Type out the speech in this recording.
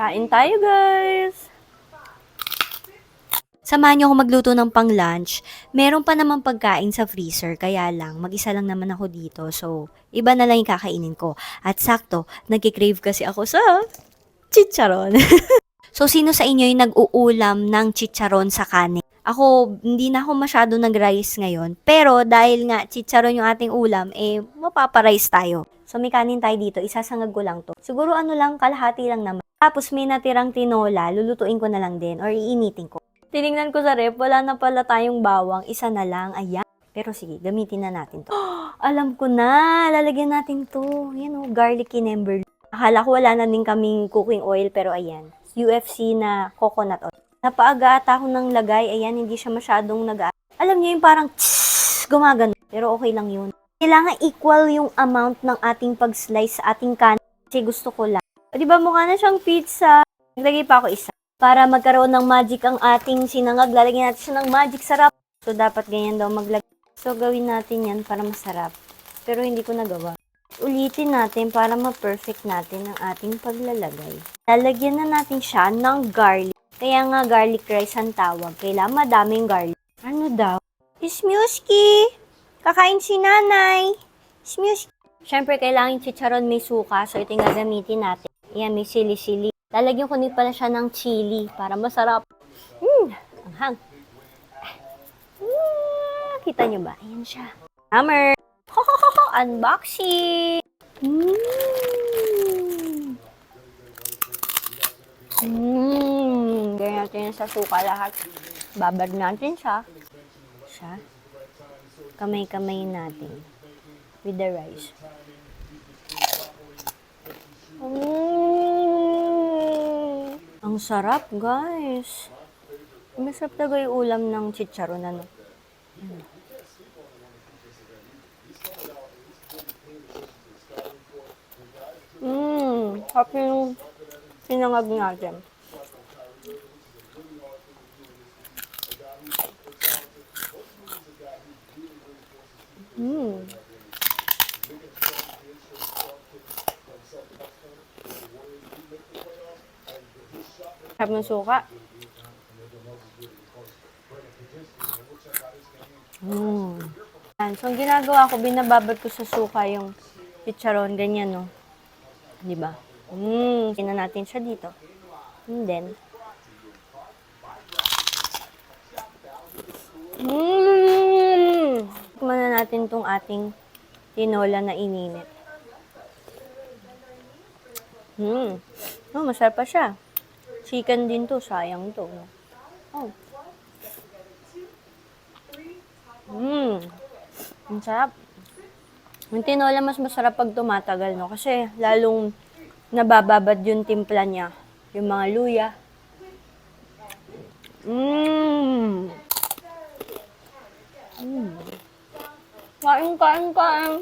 Kain tayo, guys! Samahan niyo ako magluto ng pang lunch. Meron pa naman pagkain sa freezer, kaya lang, mag-isa lang naman ako dito. So, iba na lang yung kakainin ko. At sakto, nagkikrave kasi ako sa chicharon. so, sino sa inyo yung nag-uulam ng chicharon sa kanin? Ako, hindi na ako masyado nag-rice ngayon. Pero dahil nga chicharon yung ating ulam, eh, mapaparice tayo. So, may kanin tayo dito. Isasangag ko lang to. Siguro ano lang, kalahati lang naman. Tapos may natirang tinola, lulutuin ko na lang din or iinitin ko. Tiningnan ko sa rep, wala na pala tayong bawang, isa na lang, ayan. Pero sige, gamitin na natin to. alam ko na, lalagyan natin to. Yan o, garlic ember. Akala ko wala na din kaming cooking oil, pero ayan. UFC na coconut oil. Napaaga ata ako ng lagay, ayan, hindi siya masyadong nag Alam niyo yung parang tss, gumagano. Pero okay lang yun. Kailangan equal yung amount ng ating pag-slice sa ating kanin. Kasi gusto ko lang. O, di ba mukha na siyang pizza? Naglagay pa ako isa. Para magkaroon ng magic ang ating sinangag, lalagyan natin siya ng magic sarap. So, dapat ganyan daw maglagay. So, gawin natin yan para masarap. Pero hindi ko nagawa. Ulitin natin para ma-perfect natin ang ating paglalagay. Lalagyan na natin siya ng garlic. Kaya nga garlic rice ang tawag. Kailangan madaming garlic. Ano daw? Smooski! Kakain si nanay! Smooski! Siyempre, kailangan yung chicharon may suka. So, ito yung gagamitin natin. Ayan, may sili-sili. Lalagyan ko din pala siya ng chili para masarap. Hmm, ang hang. Ah, kita nyo ba? Ayan siya. Hammer! Ho, ho, ho, ho, unboxing! Mmm! Mmm! Ganyan natin sa suka lahat. Babad natin siya. Siya. Kamay-kamay natin. With the rice. Mm. Ang sarap, guys. Masarap talaga yung ulam ng chicharon, ano. Yan. Mmm, sarap yung sinangag natin. Mmm. Sarap ng suka. Mm. So, ang ginagawa ko, binababad ko sa suka yung chicharon, ganyan, no? Di ba? Mm. Tingnan natin siya dito. And then, Mmm! Tikman na natin tong ating tinola na ininit. Mmm. Oh, masarap pa siya. Chicken din to, sayang to. No? Oh. Mmm. Ang sarap. Yung tinola mas masarap pag tumatagal, no? Kasi lalong nabababad yung timpla niya. Yung mga luya. Mmm. Mmm. Kain, kain, kain.